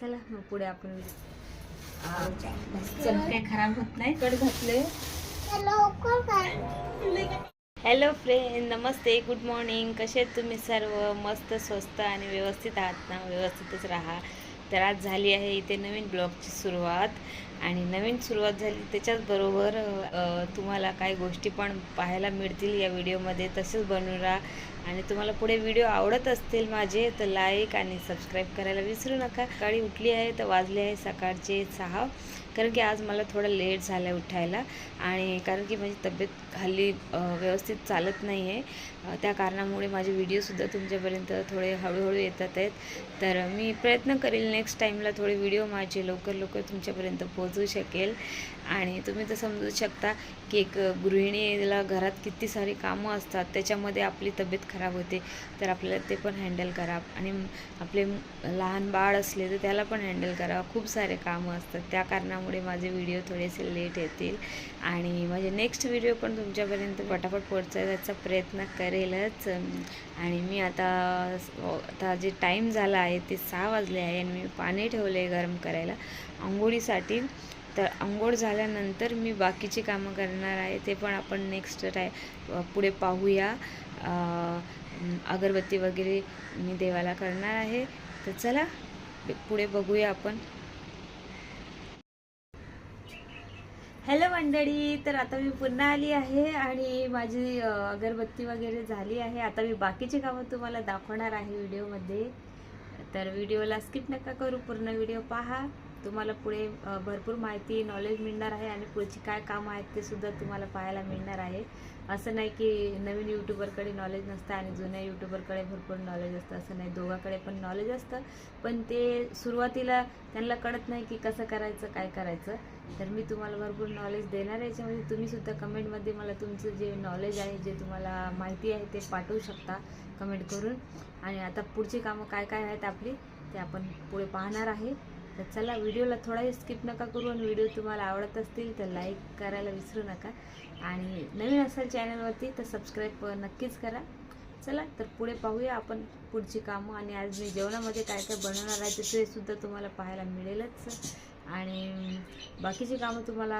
चला मग पुढे आपण चल. काही खराब होत नाही. कट घातले. हॅलो फ्रेंड नमस्ते. गुड मॉर्निंग कसे आहेत तुम्ही सर्व? मस्त स्वस्त आणि व्यवस्थित आहात ना? व्यवस्थितच राहा. तर आज झाली आहे इथे नवीन ब्लॉगची सुरुवात. आणि नवीन सुरुवात झाली त्याच्याचबरोबर तुम्हाला काही गोष्टी पण पाहायला मिळतील या व्हिडिओमध्ये तसेच बनवून राहा. आणि तुम्हाला पुढे व्हिडिओ आवडत असतील माझे तर लाईक आणि सबस्क्राईब करायला विसरू नका. सकाळी उठली आहे तर वाजले आहे सकाळचे सहा. कारण की आज मला थोडं लेट झालं आहे उठायला आणि कारण की माझी तब्येत हल्ली व्यवस्थित चालत नाही आहे त्या कारणामुळे माझे व्हिडिओसुद्धा तुमच्यापर्यंत थोडे हळूहळू येतात आहेत. तर मी प्रयत्न करेल नेक्स्ट टाईमला थोडे व्हिडिओ माझे लवकर लवकर तुमच्यापर्यंत पोहोचू शकेल. आणि तुम्ही तर समजू शकता की एक गृहिणीला घरात किती सारी कामं असतात त्याच्यामध्ये आपली तब्येत खराब होते तर आपल्याला ते पण हँडल करा. आणि आपले लहान बाळ असले तर त्याला पण हँडल करा. खूप सारे कामं असतात. त्या कारणामुळे माझे व्हिडिओ थोडेसे लेट येतील. आणि माझे नेक्स्ट व्हिडिओ पण तुमच्यापर्यंत पटापट पोहोचवायचा प्रयत्न करेलच. आणि मी आता आता जे टाईम झाला आहे ते सहा वाजले आहे आणि मी पाणी ठेवले गरम करायला. आंघोळीसाठी तर आंघोळ झाल्यानंतर मी बाकीची कामं करणार आहे ते पण आपण नेक्स्ट टाय पुढे पाहूया. अगरबत्ती वगैरे मी देवाला करणार आहे. तर चला पुढे बघूया आपण. हॅलो मंडळी तर आता मी पुन्हा आली आहे आणि माझी अगरबत्ती वगैरे झाली आहे. आता मी बाकीची कामं तुम्हाला दाखवणार आहे व्हिडिओमध्ये. तर व्हिडिओला स्किप नका करू पूर्ण व्हिडिओ पहा. तुम्हाला पुढे भरपूर माहिती नॉलेज मिळणार आहे आणि पुढची काय कामं आहेत ते सुद्धा तुम्हाला पाहायला मिळणार आहे. असं नाही की नवीन यूट्यूबरकडे नॉलेज नसतं आणि जुन्या यूट्यूबरकडे भरपूर नॉलेज असतं असं नाही. दोघाकडे पण नॉलेज असतं. पण ते सुरुवातीला त्यांना कळत नाही की कसं करायचं काय करायचं. तर मी तुम्हाला भरपूर नॉलेज देणार आहे. याच्यामध्ये तुम्हीसुद्धा कमेंटमध्ये मला तुमचं जे नॉलेज आहे जे तुम्हाला माहिती आहे ते पाठवू शकता कमेंट करून. आणि आता पुढची कामं काय काय आहेत आपली ते आपण पुढे पाहणार आहे. तर चला व्हिडिओला थोडाही स्किप नका करू आणि व्हिडिओ तुम्हाला आवडत असतील तर लाईक करायला विसरू नका. आणि नवीन असाल चॅनलवरती तर सबस्क्राईब नक्कीच करा. चला तर पुढे पाहूया आपण पुढची कामं. आणि आज मी जेवणामध्ये काय काय बनवणार आहे ते सुद्धा तुम्हाला पाहायला मिळेलच. आणि बाकीची कामं तुम्हाला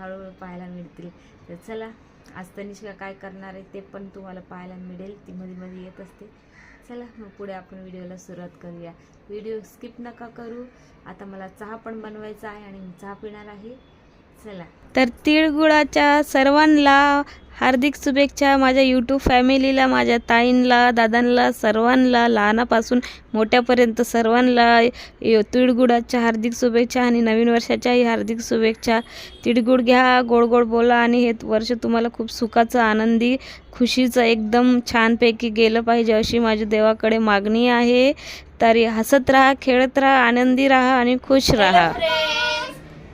हळूहळू पाहायला मिळतील. तर चला आज तनिष्का काय करणार आहे ते पण तुम्हाला पाहायला मिळेल. ती मध्ये मध्ये येत असते. चला मग पुढे आपण व्हिडिओला सुरुवात करूया. व्हिडिओ स्किप नका करू. आता मला चहा पण बनवायचा आहे आणि चहा पिणार आहे. चला. तर तिळगुळाच्या सर्वांना हार्दिक शुभेच्छा माझ्या यूट्यूब फॅमिलीला माझ्या ताईंला दादांना सर्वांना. लहानापासून मोठ्यापर्यंत सर्वांना तिळगुळाच्या हार्दिक शुभेच्छा आणि नवीन वर्षाच्याही हार्दिक शुभेच्छा. तिळगुळ घ्या गोड गोड बोला आणि हे वर्ष तुम्हाला खूप सुखाचं आनंदी खुशीचं एकदम छानपैकी गेलं पाहिजे अशी माझी देवाकडे मागणी आहे. तरी हसत राहा खेळत राहा आनंदी राहा आणि खुश राहा.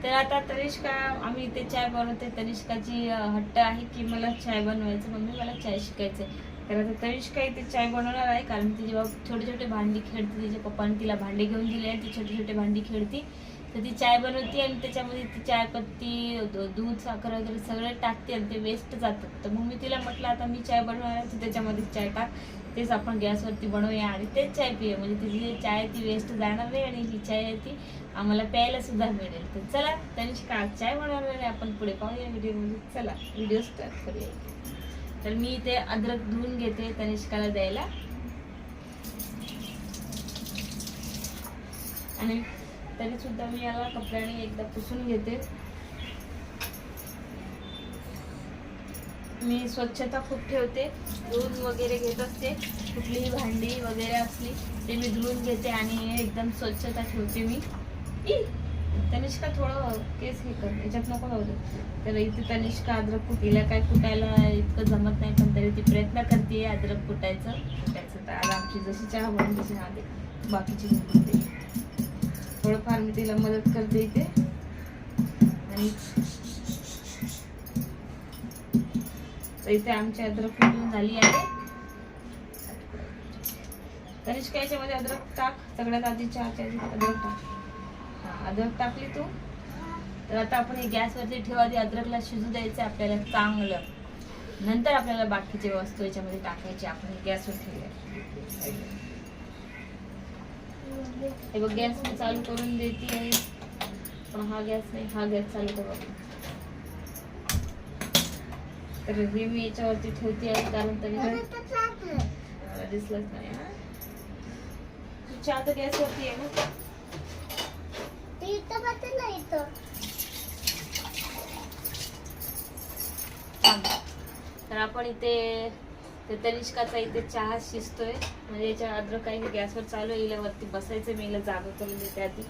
तर आता तनिष्का आम्ही इथे चाय बनवते. तनिष्काची हट्ट आहे की मला चाय बनवायचं मम्मी मला चाय शिकायचं तर आता तनिष्का इथे चाय बनवणार आहे कारण ती जेव्हा छोटे छोटे भांडी खेळते तिच्या पप्पाने तिला भांडी घेऊन दिले आहे ती छोटे छोटे भांडी खेळते. तर ती चाय बनवते आणि त्याच्यामध्ये ती चाय पत्ती दूध साखर वगैरे सगळं टाकते आणि ते वेस्ट जातं. तर मग मी तिला म्हटलं आता मी चाय बनवणार आहे तर त्याच्यामध्ये चाय टाक. तेच आपण गॅसवरती बनवूया आणि तेच चाय पिऊया. म्हणजे तिची जी चाय आहे ती वेस्ट जाणार नाही आणि ही चाय आहे ती आम्हाला प्यायला सुद्धा मिळेल. तर चला त्यांची का चाय बनवणार आहे. आपण पुढे पाहूया व्हिडिओमध्ये. चला व्हिडिओ स्टार्ट करूया. तर मी इथे अद्रक धुवून घेते. तनिष्काला द्यायला. आणि तरी सुद्धा मी याला कपड्याने एकदा पुसून घेते. मी स्वच्छता खूप ठेवते. धुवून वगैरे घेत असते. कुठलीही भांडी वगैरे असली ते मी धुवून घेते आणि एकदम स्वच्छता ठेवते मी. तनिष्का थोडं केस हे कर याच्यात नको जाऊ दे तर इथे तनिष्का अद्रक कुटीला काय कुटायला इतकं जमत नाही पण तरी ती प्रयत्न करते अद्रक कुटायचं कुटायचं तर आज आमची जशी चहा बनवून तशी हा दे बाकीची कुटते थोडंफार मी तिला मदत करते इथे. आणि तर इथे आमची अद्रक कुटून झाली आहे. तनिष्का याच्यामध्ये अद्रक टाक सगळ्यात आधी चहाच्या आधी अद्रक टाक. अद्रक टाकली तू? तर आता आपण हे गॅसवरती ठेवा आधी अद्रकला शिजू द्यायचं आपल्याला चांगलं. नंतर आपल्याला बाकीचे वस्तू याच्यामध्ये टाकायचे आपण हे गॅसवर ठेवूया. हे बघ गॅस मी चालू करून देते. आहे पण हा गॅस नाही हा गॅस चालू करू तर हे मी याच्यावरती ठेवते आहे कारण तरी दिसलंच नाही हा. तू चहा तर गॅसवरती आहे ना? तर आपण इथे ते तनिष्काचा इथे चहा शिजतोय. म्हणजे याच्या अद्रक काही गॅसवर चालू आहे. हिला वरती बसायचं मी हिला जागा करून देते आधी.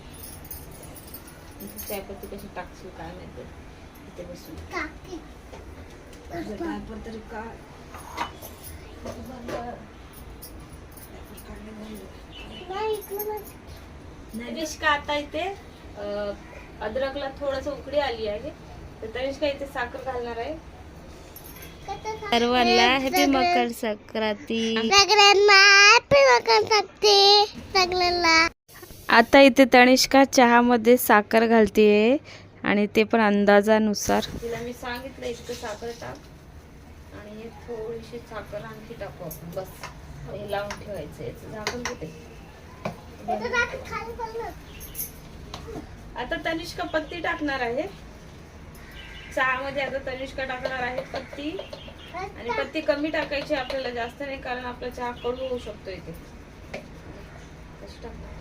चायपत्ती कशी टाकशील काय माहिती. इथे बसून. डायपर तरी काय नरेश आता इथे. अद्रकला थोडस उकडी आली आहे. तर तनिष्का इथे साखर घालणार आहे. सर्वांना हॅपी मकर संक्रांती. आता इथे तनिष्का चहामध्ये साखर घालतीये आणि ते पण अंदाजानुसार. तिला मी सांगितलं इतकं साखर टाक. आणि हे थोडीशी साखर आणखी टाकू आपण. बस. हे लावून ठेवायचं. याचं झाकण कुठे? आता तनिष्का पत्ती टाकणार आहे. चहामध्ये आता तनिष्का टाकणार आहे पत्ती. आणि पत्ती कमी टाकायची आपल्याला जास्त नाही कारण आपला चहा कडू होऊ शकतो इथे. कशी टाकणार.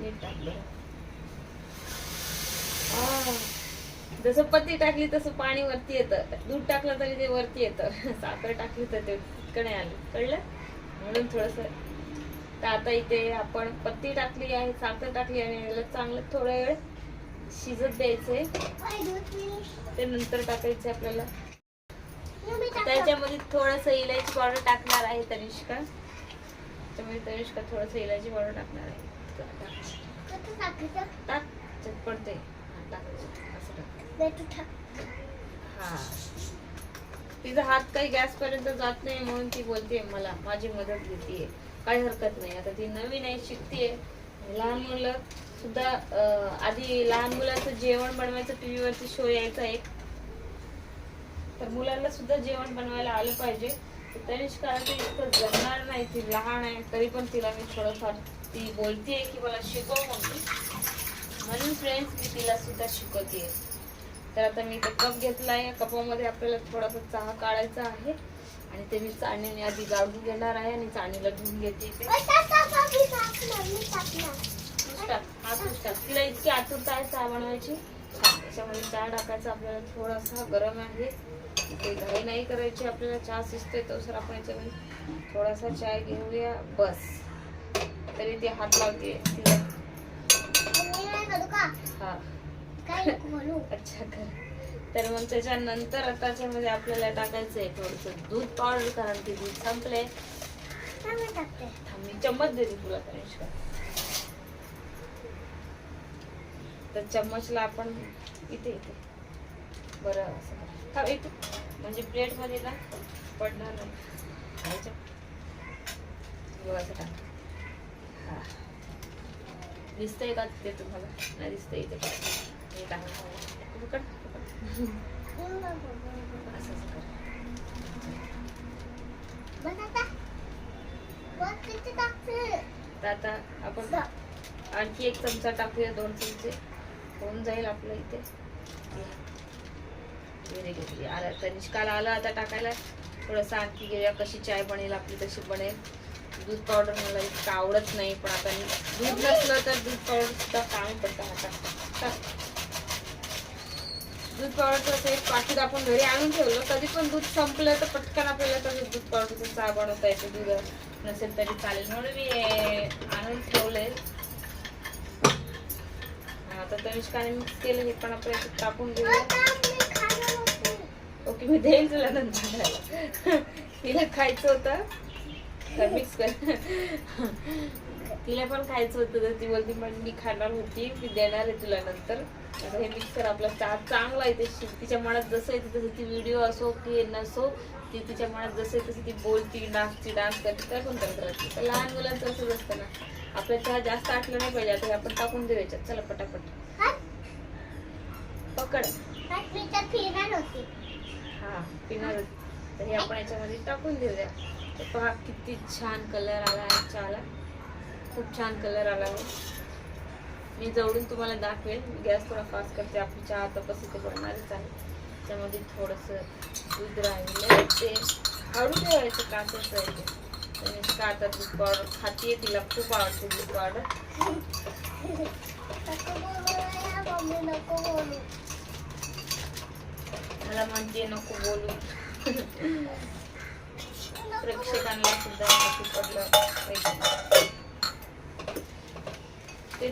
नीट टाकलं जसं पत्ती टाकली तसं पाणी वरती येतं. दूध टाकलं तरी ते वरती येतं. साखर टाकली तर ते तिकडे नाही आलं. कळलं? म्हणून थोडस तर आता इथे आपण पत्ती टाकली आहे साखर टाकली आणि याला चांगलं थोडा वेळ शिजत द्यायचंय ते नंतर टाकायचं आपल्याला. त्याच्यामध्ये थोडस इलायची पावडर टाकणार आहे तनिष्का. त्याच्यामध्ये तनिष्का थोडस इलायची पावडर टाकणार आहे. टाक. हा, तिचा हात काही गॅस पर्यंत जात नाही म्हणून ती बोलते मला. माझी मदत घेते काही हरकत नाही. आता ती नवीन आहे शिकतीये. लहान मुलं सुद्धा आधी लहान मुलांचं जेवण बनवायचं टीव्हीवरती शो यायचा एक. तर मुलांना सुद्धा जेवण बनवायला आलं पाहिजे. तर तनिष्का ते इतकं जमणार नाही ती लहान आहे तरी पण तिला मी थोडंफार ती बोलतीये की मला शिकव म्हणून. म्हणून फ्रेंड्स मी तिला सुद्धा शिकवते तर आता मी इथं कप घेतला आहे कपामध्ये आपल्याला थोडासा चहा काढायचा आहे. आणि ते मी चाळणीने आधी गाळून घेणार आहे आणि चाळणीला धुवून घेते टाक. तिला इतकी आतुरता आहे चहा बनवायची. त्याच्यामध्ये चहा टाकायचा आपल्याला थोडासा गरम आहे. इथे घाई नाही करायची आपल्याला चहा शिजतोय तो सर आपण याच्यामध्ये थोडासा चाय घेऊया. बस. तरी ती हात लावते तिला. हा. अच्छा कर. तर मग त्याच्यानंतर आता त्याच्यामध्ये आपल्याला टाकायचं आहे थोडस दूध पावडर कारण ते दूध संपले मी चम्मच देते तुला तनिष्का. तर चम्मचला आपण इथे इथे. बरं असं इथे. म्हणजे प्लेटमध्ये ना पडणार नाही. असं टाक हा. दिसतंय का ते तुम्हाला? नाही दिसतंय इथे. हे तर आता आपण आणखी एक चमचा टाकूया दोन चमचे. होऊन जाईल आपलं इथे. Very good. आला तनिष्काला आला आता टाकायला. थोडंसं आणखी घेऊया कशी चाय बनेल आपली तशी बनेल. दूध पावडर मला इतकं आवडत नाही पण आता दूध नसलं तर दूध पावडर सुद्धा काम पडतं. हातात दूध पावडरचं असं एक पाकिट आपण घरी आणून ठेवलं कधी पण दूध संपलं तर पटकन आपल्याला तसं दूध पावडरचं चहा बनवता येते दूध नसेल तरी चालेल. म्हणून मी आणून ठेवले आता तनिष्काने मिक्स केलं हे पण आपण याच्यात टाकून घेऊया. ओके मी देईन तुला नंतर तिला खायचं होतं. तर मिक्स कर. तिला पण खायचं होतं तर ती बोलती पण मी खाणार होती मी देणार आहे तुला नंतर. आता हे मिक्स कर आपला चहा चांगला आहे ते तिच्या मनात जसं येते तसं ती व्हिडिओ असो की नसो ती तिच्या मनात जसं आहे तसं ती बोलती नाचती डान्स करते काय पण करत राहते. तर लहान मुलांचं असंच असतं ना. आपल्या चहा जास्त आटलं नाही पाहिजे. आता हे आपण टाकून देऊ याच्यात. चला पटापट. पकड. हा पिणार तर हे आपण याच्यामध्ये टाकून देऊया. तर पहा किती छान कलर आला आहे चहाला खूप छान कलर आला आहे. मी जवळून तुम्हाला दाखवेल मी गॅस थोडा फास्ट करते. आपली चहा आता कसं ते बनणारच आहे. त्यामध्ये थोडंसं दूध राहिलं ते हळू ठेवायचं काचाचं ते. तनिष्का आता दूध पावडर खातीये. तिला खूप आवडते दूध पावडर. मला म्हणते नको बोलू. प्रेक्षकांना सुद्धा पडलं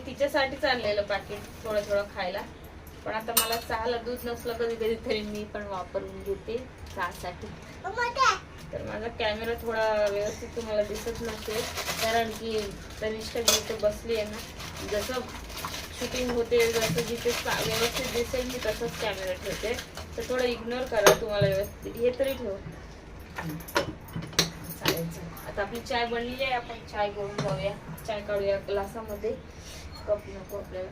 तिच्यासाठीच आणलेलं पाकिट थोडं थोडं खायला. पण आता मला चहाला दूध नसलं कधी कधी तरी मी पण वापरून घेते चहासाठी. तर माझा कॅमेरा थोडा व्यवस्थित तुम्हाला दिसत नसेल. कारण की तनिष्ठा जिथे बसली आहे ना जसं शूटिंग होते जसं जिथे चा- व्यवस्थित दिसेल मी तसंच कॅमेरा ठेवते. तर थोडं इग्नोर करा तुम्हाला व्यवस्थित. हे तरी ठेव. चालेल चालेल. आता आपली चाय बनलेली आहे. आपण चाय करून जाऊया. चाय काढूया ग्लासामध्ये. कप नको आपल्याला.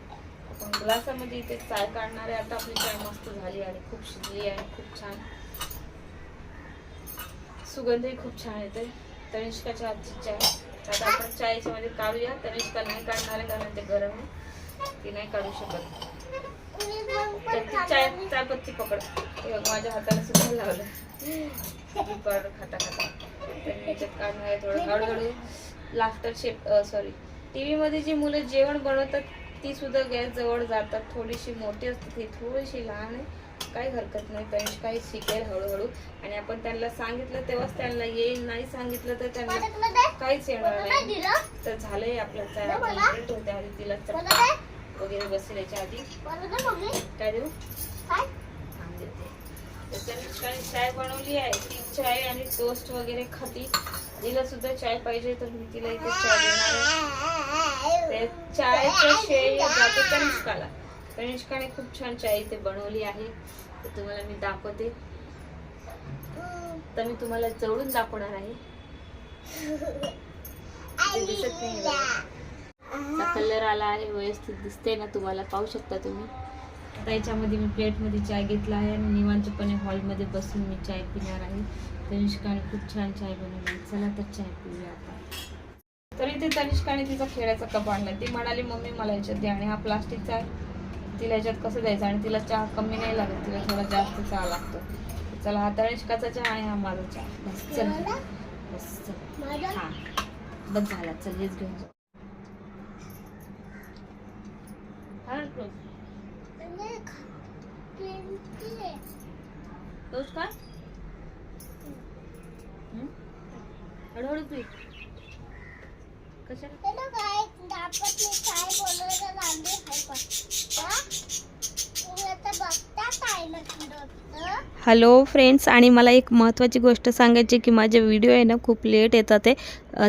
आपण ग्लासामध्ये इथे चाय काढणार आहे. आता आपली चाय मस्त झाली आणि खूप शिजली आहे. खूप छान. सुगंधही खूप छान येते. तनिष्काच्या हातची चाय आता आपण चाय याच्यामध्ये काढूया. तनिष्का नाही काढणार आहे कारण ते गरम आहे. ती नाही काढू शकत. मी चाय चायपत्ती पकड. बघ, माझ्या हाताला सुद्धा लावलं पावडर खाता खाता. तर याच्यात काढणार आहे थोडं. हळूहळू. लाफ्टर शेप सॉरी टी व्हीमध्ये जी मुलं जेवण बनवतात ती सुद्धा गॅस जवळ जातात. थोडीशी मोठी असते ती थोडीशी लहान आहे. काही हरकत नाही तनिष काही शिकेल हळूहळू. आणि आपण त्यांना सांगितलं तेव्हाच त्यांना येईल. नाही सांगितलं तर त्यांना काहीच येणार नाही. तर झालंय आपलं चाय आधी तिला वगैरे बसेल याच्या आधी काय देऊ? त्याच्याने काही चाय बनवली आहे. ती चाय आणि टोस्ट वगैरे खाती. तिला सुद्धा चाय पाहिजे तर मी तिला इथे चाय देणार आहे. चायचं श्रेय खूप छान चाय इथे बनवली आहे. तर तुम्हाला मी दाखवते. तर मी तुम्हाला जवळून दाखवणार आहे. ते दिसत नाही कलर आला आहे व्यवस्थित दिसते ना तुम्हाला? पाहू शकता तुम्ही? आता याच्यामध्ये मी प्लेटमध्ये चाय घेतला आहे आणि निवांतपणे हॉलमध्ये बसून मी चाय पिणार आहे. तनिष्काने खूप छान चाय बनवली. चला तर चाय पिऊया आता. तर इथे तनिष्काने तिचा खेळाचा कप आणला ती म्हणाली मम्मी मला याच्यात द्या आणि हा प्लास्टिकचा आहे. तिला याच्यात कसं द्यायचं? आणि तिला चहा कमी नाही लागत. तिला थोडा जास्त चहा लागतो. चला हा तनिष्काचा चहा आणि हा माझा चहा. बस चल. बस चल. हां. हा बस झाला. चल हेच घेऊन जाऊ हा close. म्हणजे किती आहे? तोच का हळूहळू पी. कशाला? काय दाखवत नाही काय बोलवलं लांबी पण तुम्ही आता बघता काय ना हॅलो फ्रेंड्स आणि मला एक महत्त्वाची गोष्ट सांगायची की माझे व्हिडिओ आहे ना खूप लेट येतात ते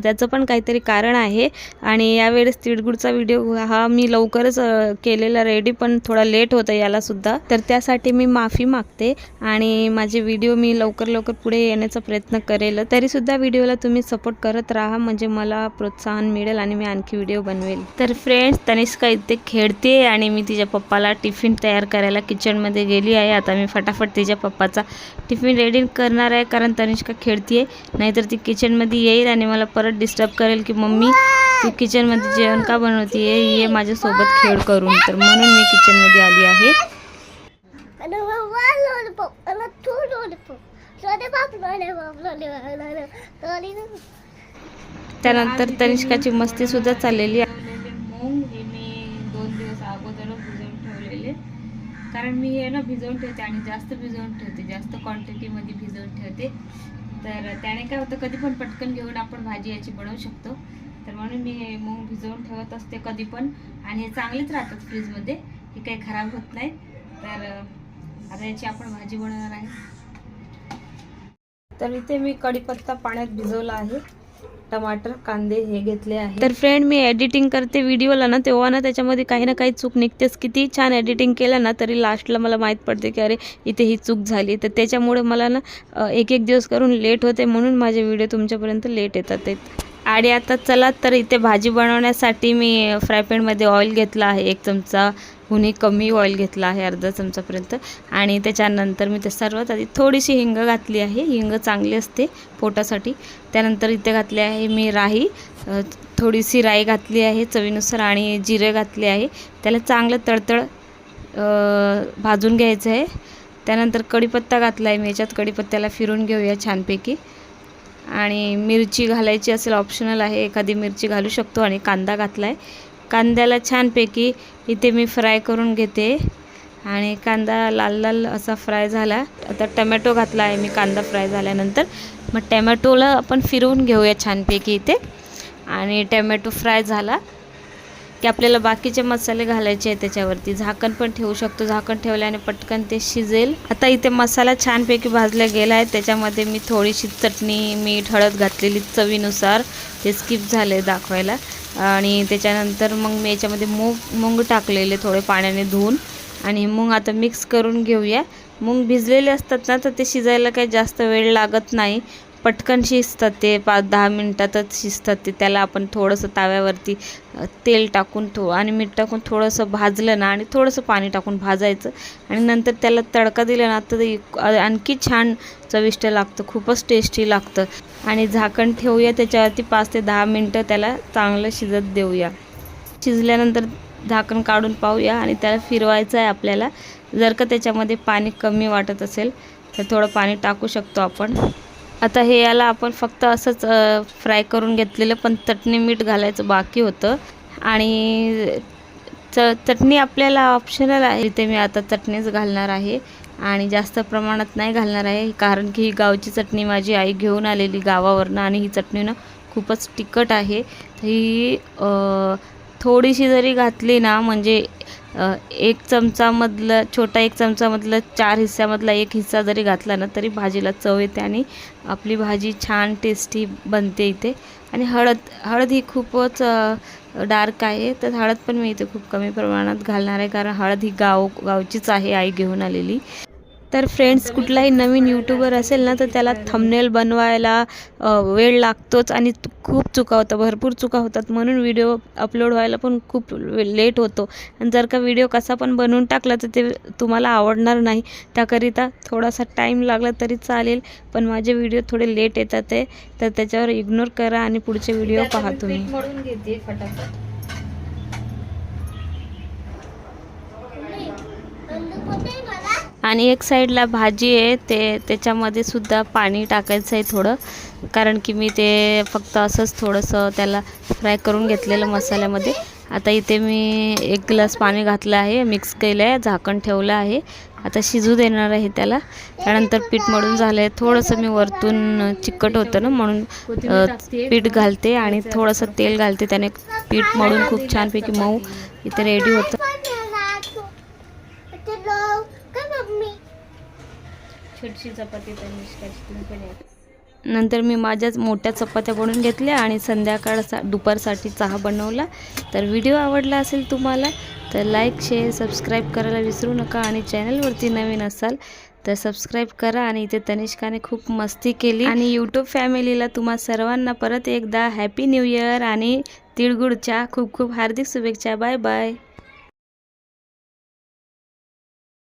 त्याचं पण काहीतरी कारण आहे. आणि यावेळेस तिळगुडचा व्हिडिओ हा मी लवकरच केलेला रेडी पण थोडा लेट होता यालासुद्धा तर त्यासाठी मी माफी मागते. आणि माझे व्हिडिओ मी लवकर लवकर पुढे येण्याचा प्रयत्न करेल. तरीसुद्धा व्हिडिओला तुम्ही सपोर्ट करत राहा म्हणजे मला प्रोत्साहन मिळेल आणि मी आणखी व्हिडिओ बनवेल. तर फ्रेंड्स तनिष्का इथे खेळते आणि मी तिच्या पप्पाला टिफिन तयार करायला किचनमध्ये गेली आहे. आता मी फटाफट तिच्या पप्पाचा. टिफिन रेडी करणार आहे कारण तनिष्का खेळते नाहीतर ती किचनमध्ये येईल आणि मला परत डिस्टर्ब करेल की मम्मी तू किचनमध्ये जेवण का बनवते ये माझ्यासोबत खेळ करून. तर म्हणून मी किचनमध्ये आली आहे. त्यानंतर तनिष्काची मस्ती सुद्धा चाललेली आहे मूग हे मी दोन दिवस अगोदरच भिजवून ठेवलेले कारण मी हे ना भिजवून ठेवते आणि जास्त भिजवून ठेवते जास्त क्वांटिटीमध्ये भिजवून ठेवते. तर त्याने काय होतं कधी पण पटकन घेऊन आपण भाजी याची बनवू शकतो. तर म्हणून मी हे मूग भिजवून ठेवत असते कधी पण. आणि हे चांगलेच राहतात फ्रीजमध्ये हे काही खराब होत नाही. तर आता याची आपण भाजी बनवणार आहे. तर इथे मी कढीपत्ता पाण्यात भिजवला आहे. टमाटर कांदे हे घेतले आहे तर फ्रेंड मी एडिटिंग करते व्हिडिओला ना तेव्हा ना त्याच्यामध्ये काही ना काही चूक निघतेच. किती छान एडिटिंग केलं ना तरी लास्टला मला माहीत पडते की अरे इथे ही चूक झाली. तर त्याच्यामुळे मला ना एक एक दिवस करून लेट होते म्हणून माझे व्हिडिओ तुमच्यापर्यंत लेट येतात. आणि आता चला तर इथे भाजी बनवण्यासाठी मी फ्राय पॅनमध्ये ऑइल घेतला आहे. एक चमचा हुनी कमी ऑइल घेतला आहे अर्धा चमचापर्यंत. आणि त्याच्यानंतर मी ते सर्वात आधी थोडीशी हिंग घातली आहे. हिंग चांगली असते पोटासाठी. त्यानंतर इथे घातले आहे मी राई. थोडीशी राई घातली आहे चवीनुसार आणि जिरे घातले आहे. त्याला चांगलं तळतळ भाजून घ्यायचं आहे. त्यानंतर कढीपत्ता घातला आहे मी. याच्यात कढीपत्त्याला फिरून घेऊया छानपैकी. आणि मिरची घालायची असेल ऑप्शनल आहे एखादी मिरची घालू शकतो आणि कांदा घातला आहे कांद्याला छानपैकी इथे मी फ्राय करून घेते. आणि कांदा लाल लाल असा फ्राय झाला. आता टमॅटो घातला आहे मी कांदा फ्राय झाल्यानंतर. मग टमॅटोला आपण फिरवून घेऊया छानपैकी इथे. आणि टमॅटो फ्राय झाला. की आपल्याला बाकीचे मसाले घालायचे आहेत त्याच्यावरती. झाकण पण ठेवू शकतो. झाकण ठेवल्याने पटकन ते शिजेल. आता इथे मसाला छानपैकी भाजला गेला आहे. त्याच्यामध्ये मी थोडीशी चटणी मीठ हळद घातलेली चवीनुसार. ते स्किप झाले दाखवायला. आणि त्याच्यानंतर मग मी याच्यामध्ये मूग मूग टाकलेले थोडे पाण्याने धुवून. आणि मूग आता मिक्स करून घेऊया. मूग भिजलेले असतात ना तर ते शिजायला काही जास्त वेळ लागत नाही. पटकन शिजतात ते पाच दहा मिनटातच शिजतात ते. त्याला आपण थोडंसं ताव्यावरती तेल टाकून थो आणि मीठ टाकून थोडंसं भाजलं ना आणि थोडंसं पाणी टाकून भाजायचं. आणि नंतर त्याला तडका दिला ना तर आणखी छान चविष्ट लागतं. खूपच टेस्टी लागतं. आणि झाकण ठेवूया त्याच्यावरती पाच ते दहा मिनटं त्याला चांगलं शिजत देऊया. शिजल्यानंतर झाकण काढून पाहूया आणि त्याला फिरवायचं आहे आपल्याला. जर का त्याच्यामध्ये पाणी कमी वाटत असेल तर थोडं पाणी टाकू शकतो आपण. आता हे याला आपण फक्त असंच फ्राय करून घेतलेलं पण चटणी मीठ घालायचं बाकी होतं. आणि च चटणी आपल्याला ऑप्शनल आहे. इथे मी आता चटणीच घालणार आहे. आणि जास्त प्रमाणात नाही घालणार आहे कारण की ही गावची चटणी माझी आई घेऊन आलेली गावावरनं आणि ही चटणी ना खूपच तिखट आहे. ही थोडीशी जरी घातली ना म्हणजे एक चमचामधलं छोटा एक चमचामधलं चार हिस्स्यामधला एक हिस्सा जरी घातला ना तरी भाजीला चव येते आणि आपली भाजी छान टेस्टी बनते इथे. आणि हळद हळद ही खूपच डार्क आहे. तर हळद पण मी इथे खूप कमी प्रमाणात घालणार आहे कारण हळद ही गाव गावचीच आहे आई घेऊन आलेली. तर फ्रेंड्स कुठलाही नवीन यूट्यूबर असेल ना तर त्याला थंबनेल बनवायला वेळ लागतोच आणि त- खूप चुका होतात भरपूर चुका होतात. म्हणून व्हिडिओ अपलोड व्हायला पण खूप लेट होतो. आणि जर का व्हिडिओ कसा पण बनवून टाकला तर ते तुम्हाला आवडणार नाही. त्याकरिता थोडासा टाईम लागला तरी चालेल पण माझे व्हिडिओ थोडे लेट येतात आहे तर त्याच्यावर इग्नोर करा आणि पुढचे व्हिडिओ पहा तुम्ही. म्हणून घेते फटाफट बंदूक होते मला आणि एक साईडला भाजी आहे ते त्याच्यामध्ये सुद्धा पाणी टाकायचं आहे थोडं. कारण की मी ते फक्त असंच थोडंसं त्याला फ्राय करून घेतलेलं मसाल्यामध्ये. आता इथे मी एक ग्लास पाणी घातलं आहे मिक्स केलं आहे झाकण ठेवलं आहे. आता शिजू देणार आहे त्याला. त्यानंतर पीठ मळून झालं आहे थोडंसं मी वरतून चिकट होतं ना म्हणून पीठ घालते आणि थोडंसं तेल घालते. त्याने पीठ मळून खूप छानपैकी मऊ इथे रेडी होतं. छोटीशी चपाती पण नंतर मी माझ्याच मोठ्या चपात्या बनवून घेतल्या आणि संध्याकाळ सा दुपारसाठी चहा बनवला. तर व्हिडिओ आवडला असेल तुम्हाला तर लाईक शेअर सबस्क्राईब करायला विसरू नका आणि चॅनलवरती नवीन असाल तर सबस्क्राईब करा आणि इथे तनिष्काने खूप मस्ती केली. आणि यूट्यूब फॅमिलीला तुम्हा सर्वांना परत एकदा हॅपी न्यू इयर आणि तिळगुळच्या खूप खूप हार्दिक शुभेच्छा. Bye bye